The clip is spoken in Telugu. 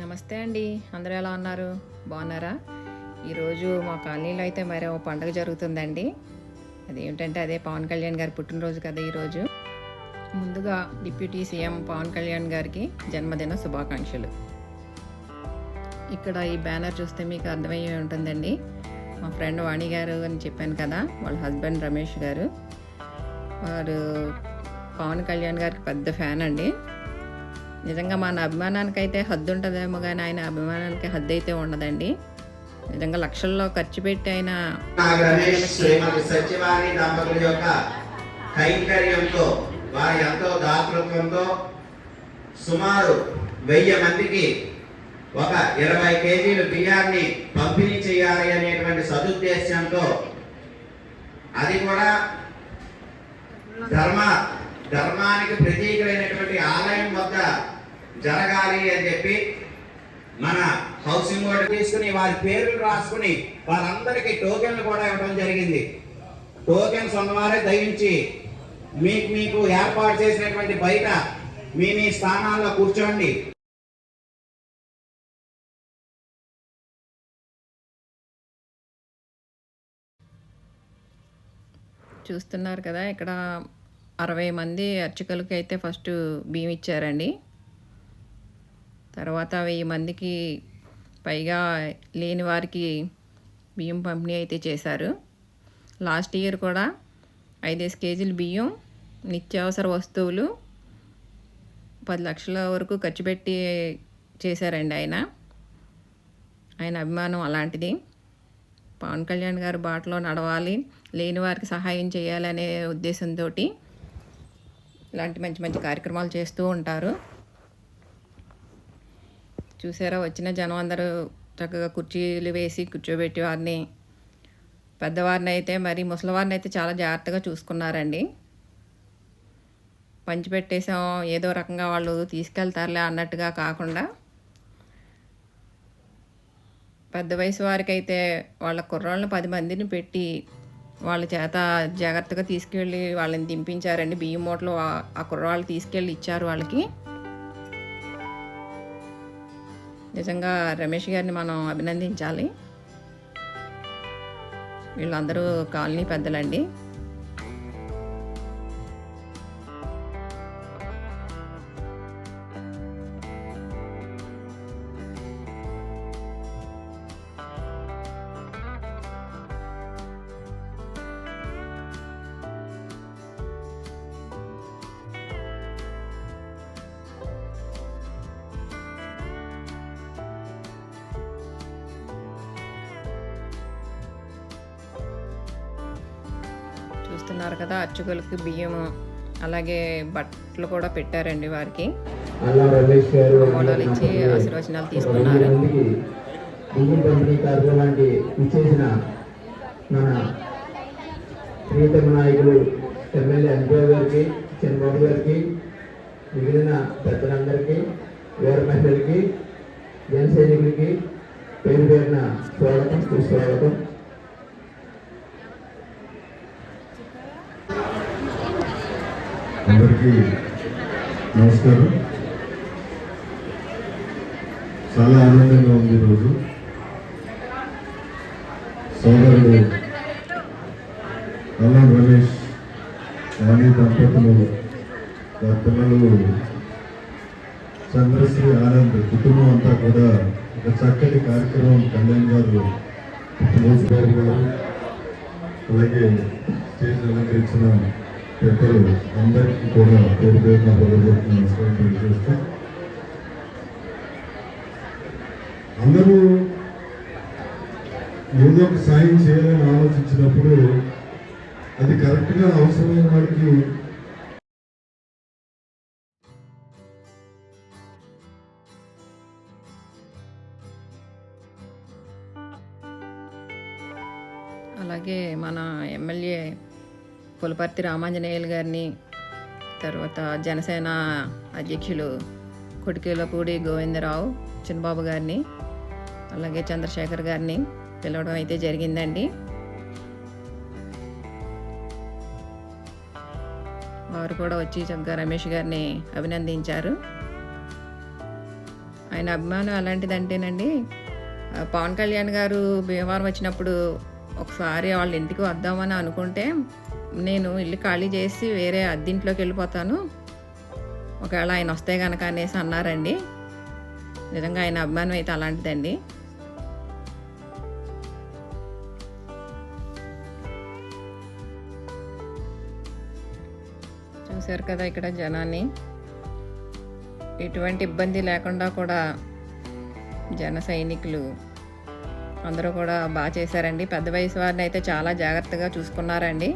నమస్తే అండి. అందరూ ఎలా ఉన్నారు? బాగున్నారా? ఈరోజు మా కాలనీలో అయితే మరి ఓ పండుగ జరుగుతుందండి. అదేమిటంటే అదే పవన్ కళ్యాణ్ గారి పుట్టినరోజు కదా ఈరోజు. ముందుగా డిప్యూటీ సీఎం పవన్ కళ్యాణ్ గారికి జన్మదిన శుభాకాంక్షలు. ఇక్కడ ఈ బ్యానర్ చూస్తే మీకు అర్థమయ్యే ఉంటుందండి. మా ఫ్రెండ్ వాణి గారు అని చెప్పాను కదా వాళ్ళ హస్బెండ్ రమేష్ గారు. వారు పవన్ కళ్యాణ్ గారికి పెద్ద ఫ్యాన్ అండి. నిజంగా మన అభిమానానికి అయితే హద్దు ఉంటుందేమో కానీ ఆయన అభిమానానికి హద్దు అయితే ఉండదండి. నిజంగా లక్షల్లో ఖర్చు పెట్టి ఆయన కైంకర్యంతో వారి ఎంతో దాతృత్వంతో సుమారు వెయ్యి మందికి ఒక ఇరవై కేజీలు బియ్యాన్ని పంపిణీ చేయాలి అనేటువంటి సదుద్దేశంతో అది కూడా ధర్మ ధర్మానికి ప్రతీకమైనటువంటి ఆలయం వద్ద జరగాలి అని చెప్పి మన హౌసింగ్ బోర్డు తీసుకుని వారి పేర్లు రాసుకుని వారందరికీ టోకెన్లు కూడా ఇవ్వడం జరిగింది. టోకెన్స్ ఉన్నవారే దయించి మీకు మీకు ఏర్పాటు చేసినటువంటి బయట మీ మీ స్థానాల్లో కూర్చోండి. చూస్తున్నారు కదా ఇక్కడ అరవై మంది అర్చకులకి అయితే ఫస్ట్ బియ్యం ఇచ్చారండి. తర్వాత వెయ్యి మందికి పైగా లేని వారికి బియ్యం పంపిణీ అయితే చేశారు. లాస్ట్ ఇయర్ కూడా ఐదేసి కేజీలు బియ్యం నిత్యావసర వస్తువులు పది లక్షల వరకు ఖర్చు పెట్టి చేశారండి ఆయన. ఆయన అభిమానం అలాంటిది. పవన్ కళ్యాణ్ గారు బాటలో నడవాలి లేని వారికి సహాయం చేయాలనే ఉద్దేశంతో ఇలాంటి మంచి మంచి కార్యక్రమాలు చేస్తూ ఉంటారు. చూసారా వచ్చిన జనం అందరూ చక్కగా కుర్చీలు వేసి కూర్చోబెట్టి వారిని పెద్దవారిని అయితే మరి ముసలివారిని అయితే చాలా జాగ్రత్తగా చూసుకున్నారండి. పంచిపెట్టేసాం ఏదో రకంగా వాళ్ళు తీసుకెళ్తారులే అన్నట్టుగా కాకుండా పెద్ద వయసు వారికైతే వాళ్ళ కుర్రాళ్ళని పది మందిని పెట్టి వాళ్ళ చేత జాగ్రత్తగా తీసుకెళ్ళి వాళ్ళని దింపించారండి. బియ్యం మూటలు ఆ- ఆ కుర్రాళ్ళు తీసుకెళ్ళి ఇచ్చారు వాళ్ళకి. నిజంగా రమేష్ గారిని మనం అభినందించాలి. వీళ్ళందరూ కాలనీ పెద్దలండి. చూస్తున్నారు కదా అర్చకులకి బియ్యము అలాగే బట్టలు కూడా పెట్టారండి వారికి. ఇచ్చి ఆశీర్వచనాలు తీసుకున్నారు. బియ్యం మన ప్రియతమ నాయకులు ఎమ్మెల్యే అంజయ్ గారికి చంద్రబాబు గారికి మిగిలిన పెద్దలందరికీ వీర మహిళలకి జన సైనికులకి పేరు పేరున స్వాగతం సుస్వాగతం. అందరికీ నమస్కారం. చాలా ఆనందంగా ఉంది ఈరోజు సోదరుడు అల్లం రమేష్ వాణి దంపతులు వారి పిల్లలు చంద్రశ్రీ ఆనంద్ కుటుంబం అంతా కూడా ఒక చక్కటి కార్యక్రమం కళ్యాణ్ గారు పుట్టినరోజు గారు గారు. అలాగే స్టేజ్ అలంకరించిన పెద్దలు అందరికీ కూడా పేరు పేరున హృదయపూర్వక నమస్కారం తెలియజేస్తూ అందరూ ఏదో ఒక సాయం చేయాలని ఆలోచించినప్పుడు అది కరెక్ట్గా అవసరమైన వాడికి అలాగే మన ఎమ్మెల్యే పులపర్తి రామాంజనేయులు గారిని తర్వాత జనసేన అధ్యక్షులు కొటికేలపూడి గోవిందరావు చిన్నబాబు గారిని అలాగే చంద్రశేఖర్ గారిని పిలవడం అయితే జరిగిందండి. వారు కూడా వచ్చి చక్కగా రమేష్ గారిని అభినందించారు. ఆయన అభిమానం ఎలాంటిదంటేనండి పవన్ కళ్యాణ్ గారు భీమవరం వచ్చినప్పుడు ఒకసారి వాళ్ళ ఇంటికి వద్దామని అనుకుంటే నేను ఇల్లు ఖాళీ చేసి వేరే అద్దింట్లోకి వెళ్ళిపోతాను. ఒకవేళ ఆయన వస్తే కనుక అనేసి అన్నారండి. నిజంగా ఆయన అభిమానం అయితే అలాంటిదండి. చూశారు కదా ఇక్కడ జనాన్ని. ఎటువంటి ఇబ్బంది లేకుండా కూడా జన సైనికులు అందరూ కూడా బాగా చేశారండి. పెద్ద వయసు వారిని అయితే చాలా జాగ్రత్తగా చూసుకున్నారండి.